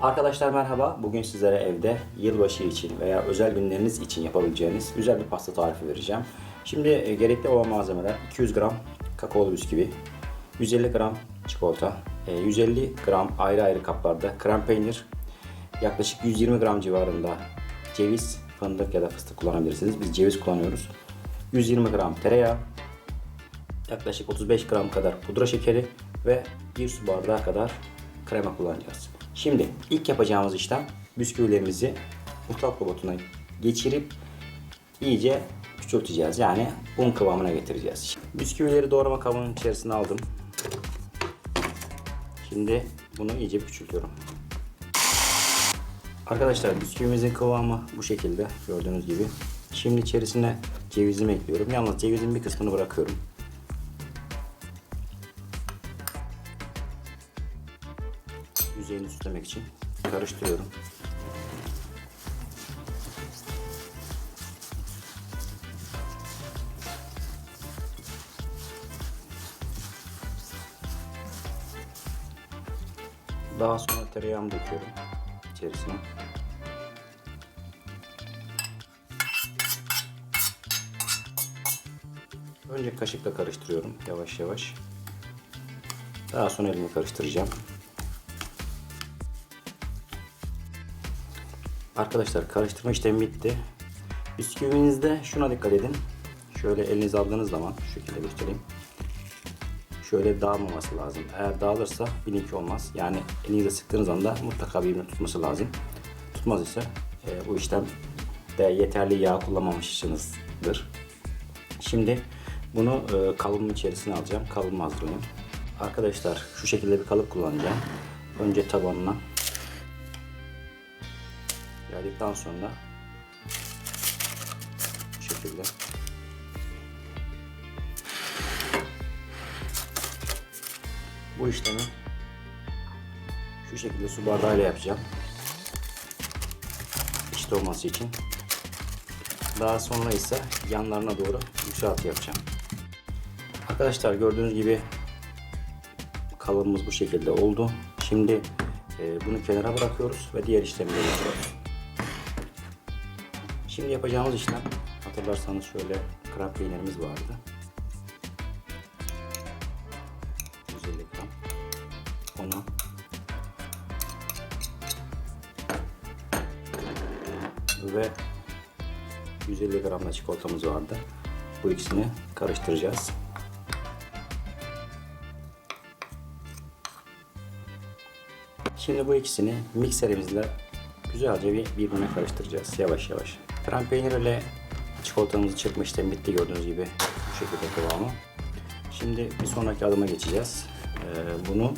Arkadaşlar merhaba. Bugün sizlere evde yılbaşı için veya özel günleriniz için yapabileceğiniz güzel bir pasta tarifi vereceğim. Şimdi e, gerekli olan malzemeler 200 gram kakaolu bisküvi, 150 gram çikolata, e, 150 gram ayrı ayrı kaplarda krem peynir, yaklaşık 120 gram civarında ceviz, fındık ya da fıstık kullanabilirsiniz. Biz ceviz kullanıyoruz. 120 gram tereyağı, yaklaşık 35 gram kadar pudra şekeri ve 1 su bardağı kadar krema kullanacağız. Şimdi ilk yapacağımız işlem bisküvilerimizi mutfak robotuna geçirip iyice küçülteceğiz. Yani un kıvamına getireceğiz. Bisküvileri doğrama kabının içerisine aldım. Şimdi bunu iyice küçültüyorum. Arkadaşlar bisküvimizin kıvamı bu şekilde gördüğünüz gibi. Şimdi içerisine cevizimi ekliyorum. Yalnız cevizin bir kısmını bırakıyorum. Yüzeyini süslemek için karıştırıyorum. Daha sonra tereyağımı döküyorum içerisine. Önce kaşıkla karıştırıyorum yavaş yavaş. Daha sonra elimi karıştıracağım. Arkadaşlar karıştırma işlemi bitti. Bisküvinizde şuna dikkat edin. Şöyle elinize aldığınız zaman şu şekilde göstereyim. Şöyle dağılmaması lazım. Eğer dağılırsa bilin ki olmaz. Yani elinize sıktığınız anda mutlaka birbirini tutması lazım. Tutmaz ise e, bu işlem de yeterli yağ kullanmamışsınızdır. Şimdi bunu e, kalıbın içerisine alacağım. Kalıbımı hazırlayayım. Arkadaşlar şu şekilde bir kalıp kullanacağım. Önce tabanına Yaydıktan sonra bu şekilde bu işlemi şu şekilde su bardağıyla yapacağım. İşte olması için. Daha sonra ise yanlarına doğru yükselti yapacağım. Arkadaşlar gördüğünüz gibi kalıbımız bu şekilde oldu. Şimdi e, bunu kenara bırakıyoruz ve diğer işlemleri yapıyoruz. Şimdi yapacağımız işlem hatırlarsanız şöyle krem peynirimiz vardı. 150 gram. Onu ve 150 gram da çikolatamız vardı. Bu ikisini karıştıracağız. Şimdi bu ikisini mikserimizle güzelce bir birbirine karıştıracağız yavaş yavaş. Krem peynir ile çikolatamızı çırpma işlemi bitti gördüğünüz gibi bu şekilde kıvamı. Şimdi bir sonraki adıma geçeceğiz. Ee, bunu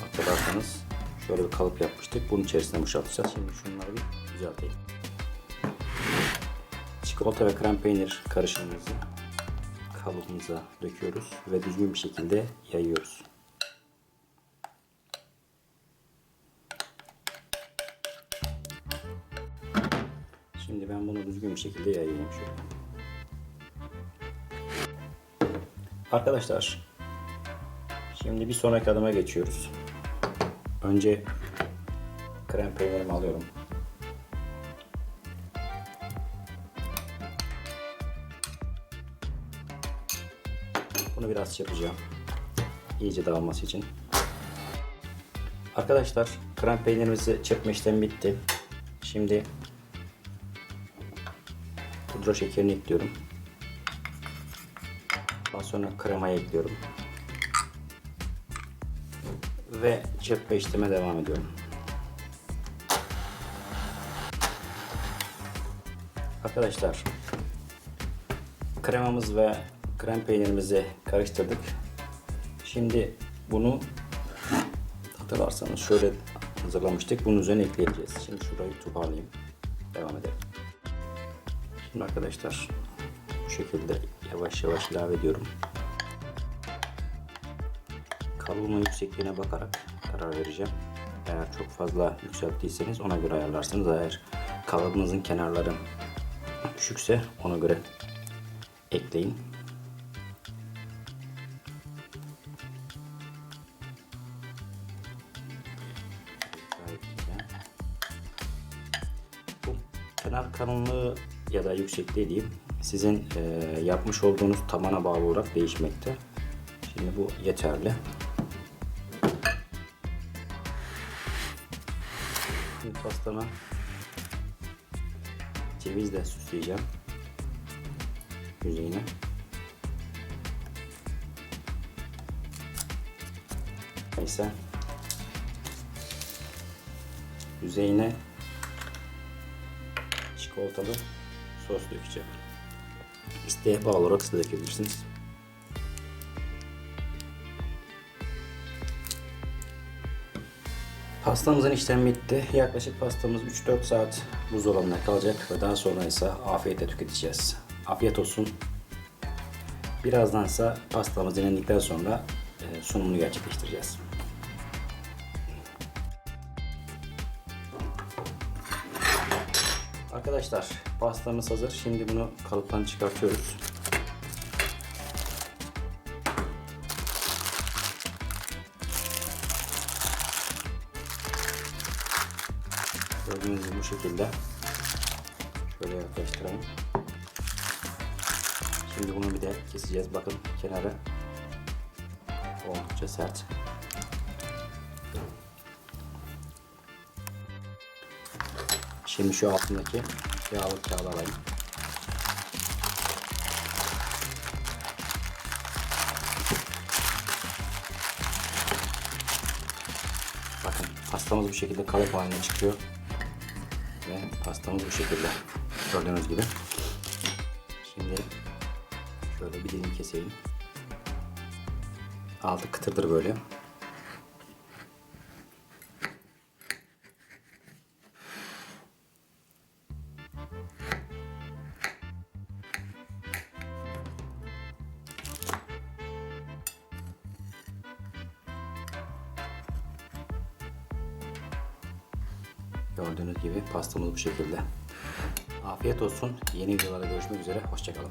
hatırlarsanız şöyle bir kalıp yapmıştık. Bunun içerisine boşaltacağız. Şimdi şunları bir düzelteyim. Çikolata ve krem peynir karışımımızı kalıbımıza döküyoruz ve düzgün bir şekilde yayıyoruz. Ben bunu düzgün bir şekilde yayayım şöyle. Arkadaşlar şimdi bir sonraki adıma geçiyoruz. Önce krem peynirimi alıyorum. Bunu biraz çırpacağım. İyice dağılması için. Arkadaşlar krem peynirimizi çırpma işlemi bitti. Şimdi pudra şekerini ekliyorum. Daha sonra kremayı ekliyorum. Ve çırpma işleme devam ediyorum. Arkadaşlar kremamız ve krem peynirimizi karıştırdık. Şimdi bunu hatırlarsanız şöyle hazırlamıştık. Bunun üzerine ekleyeceğiz. Şimdi şurayı toparlayayım. Devam edelim. Şimdi arkadaşlar bu şekilde yavaş yavaş ilave ediyorum. Kabuğumun yüksekliğine bakarak karar vereceğim. Eğer çok fazla yükselttiyseniz ona göre ayarlarsınız. Eğer kalıbınızın kenarları düşükse ona göre ekleyin. Bu kenar kalınlığı ya da yüksekliği diyeyim sizin e, yapmış olduğunuz tabana bağlı olarak değişmekte. Şimdi bu yeterli. Şimdi pastama cevizle süsleyeceğim yüzeyini. Neyse. Yüzeyine çikolatalı sos dökeceğim. İsteğe bağlı olarak siz de dökebilirsiniz. Pastamızın işlemi bitti. Yaklaşık pastamız 3-4 saat buzdolabında kalacak ve daha sonra ise afiyetle tüketeceğiz. Afiyet olsun. Birazdan ise pastamız dinlendikten sonra e, sunumunu gerçekleştireceğiz. Arkadaşlar pastamız hazır. Şimdi bunu kalıptan çıkartıyoruz. Gördüğünüz gibi bu şekilde. Şöyle yaklaştıralım. Şimdi bunu bir de keseceğiz. Bakın kenarı oldukça sert. Şimdi şu altındaki yağlı kağıdı alayım. Bakın pastamız bu şekilde kalıp haline çıkıyor. Ve pastamız bu şekilde. Gördüğünüz gibi. Şimdi şöyle bir dilim keseyim. Altı kıtırdır böyle. Gördüğünüz gibi pastamız bu şekilde. Afiyet olsun. Yeni videolarda görüşmek üzere. Hoşçakalın.